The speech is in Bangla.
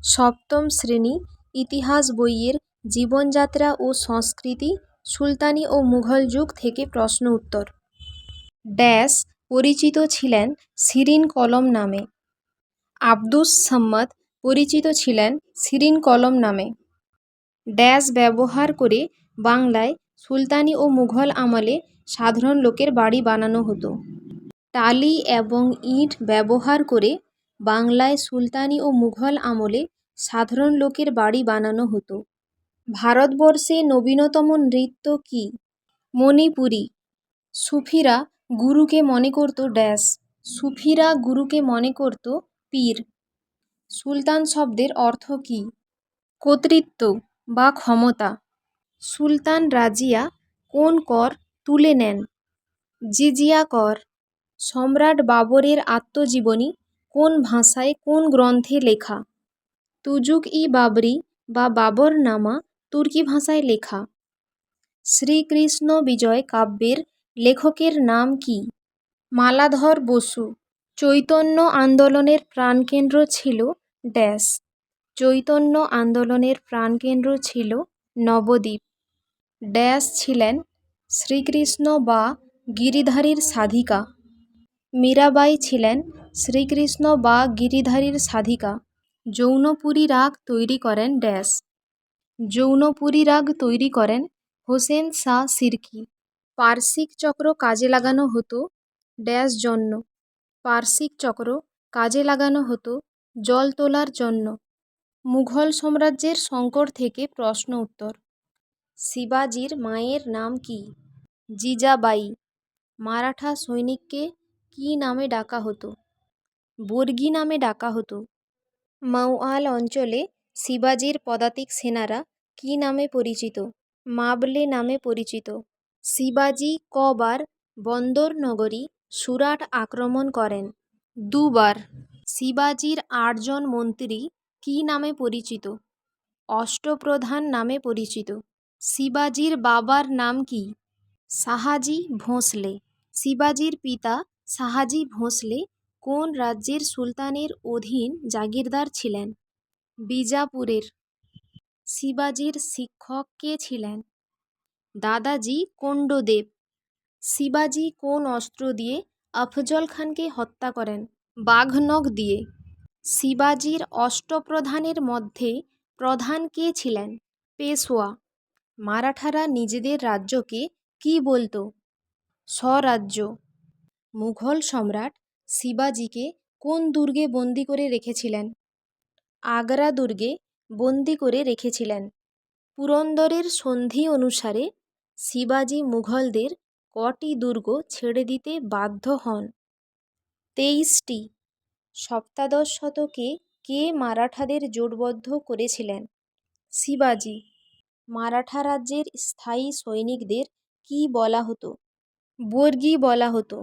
সপ্তম শ্রেণি, ইতিহাস বইয়ের জীবনযাত্রা ও সংস্কৃতি, সুলতানি ও মুঘল যুগ থেকে প্রশ্ন উত্তর। ড্যাশ পরিচিত ছিলেন শিরীন কলম নামে। আব্দুস সাম্মাদ পরিচিত ছিলেন শিরীন কলম নামে। ড্যাশ ব্যবহার করে বাংলায় সুলতানি ও মুঘল আমলে সাধারণ লোকের বাড়ি বানানো হতো। টালি এবং ইট ব্যবহার করে বাংলায় সুলতানি ও মুঘল আমলে সাধারণ লোকের বাড়ি বানানো হতো। ভারতবর্ষে নবীনতম নৃত্য কী? মণিপুরী। সুফিরা গুরুকে মনে করত ড্যাশ সুফিরা গুরুকে মনে করত পীর। সুলতান শব্দের অর্থ কী? কর্তৃত্ব বা ক্ষমতা। সুলতান রাজিয়া কোন কর তুলে নেন? জিজিয়া কর। সম্রাট বাবরের আত্মজীবনী কোন ভাষায় কোন গ্রন্থে লেখা? তুজুক ই বাবরি বা বাবরনামা তুর্কি ভাষায় লেখা। শ্রীকৃষ্ণ বিজয় কাব্যের লেখকের নাম কী? মালাধর বসু। চৈতন্য আন্দোলনের প্রাণকেন্দ্র ছিল ড্যাশ। চৈতন্য আন্দোলনের প্রাণকেন্দ্র ছিল নবদ্বীপ। ড্যাশ ছিলেন শ্রীকৃষ্ণ বা গিরিধারীর সাধিকা। মীরাবাঈ ছিলেন শ্রীকৃষ্ণ বা গিরিধারীর সাধিকা। যৌনপুরী রাগ তৈরি করেন ড্যাশ। যৌনপুরী রাগ তৈরি করেন হোসেন শাহ শিরকি পার্শ্বিক চক্র কাজে লাগানো হতো ড্যাশ জন্য। পার্শ্বিক চক্র কাজে লাগানো হতো জল তোলার জন্য। মুঘল সাম্রাজ্যের সংকট থেকে প্রশ্ন উত্তর। শিবাজির মায়ের নাম কী? জিজাবাই। মারাঠা সৈনিককে কী নামে ডাকা হতো? বর্গি নামে ডাকা হতো। মৌয়াল অঞ্চলে শিবাজির পদাতিক সেনারা কী নামে পরিচিত? মাবলে নামে পরিচিত। শিবাজি কবার বন্দর নগরী সুরাট আক্রমণ করেন। দুবার। শিবাজির আটজন মন্ত্রী কী নামে পরিচিত? অষ্টপ্রধান নামে পরিচিত। শিবাজির বাবার নাম কী? শাহাজি ভোঁসলে। শিবাজির পিতা শাহাজি ভোঁসলে কোন রাজ্যের সুলতানের অধীন জাগিরদার ছিলেন? বিজাপুরের। শিবাজির শিক্ষক কে ছিলেন? দাদাজি কোন্ডদেব শিবাজি কোন অস্ত্র দিয়ে আফজল খানকে হত্যা করেন? বাঘনখ দিয়ে। শিবাজির অষ্টপ্রধানের মধ্যে প্রধান কে ছিলেন? পেশওয়া মারাঠারা নিজেদের রাজ্যকে কী বলতো? স্বরাজ্য। মুঘল সম্রাট শিবাজিকে কোন দুর্গে বন্দি করে রেখেছিলেন? আগ্রা দুর্গে বন্দি করে রেখেছিলেন। পুরন্দরের সন্ধি অনুসারে শিবাজি মুঘলদের কটি দুর্গ ছেড়ে দিতে বাধ্য হন। তেইশটি। সপ্তাদশ শতকে কে মারাঠাদের জোটবদ্ধ করেছিলেন? শিবাজি। মারাঠা রাজ্যের স্থায়ী সৈনিকদের কী বলা হতো? বর্গি বলা হতো।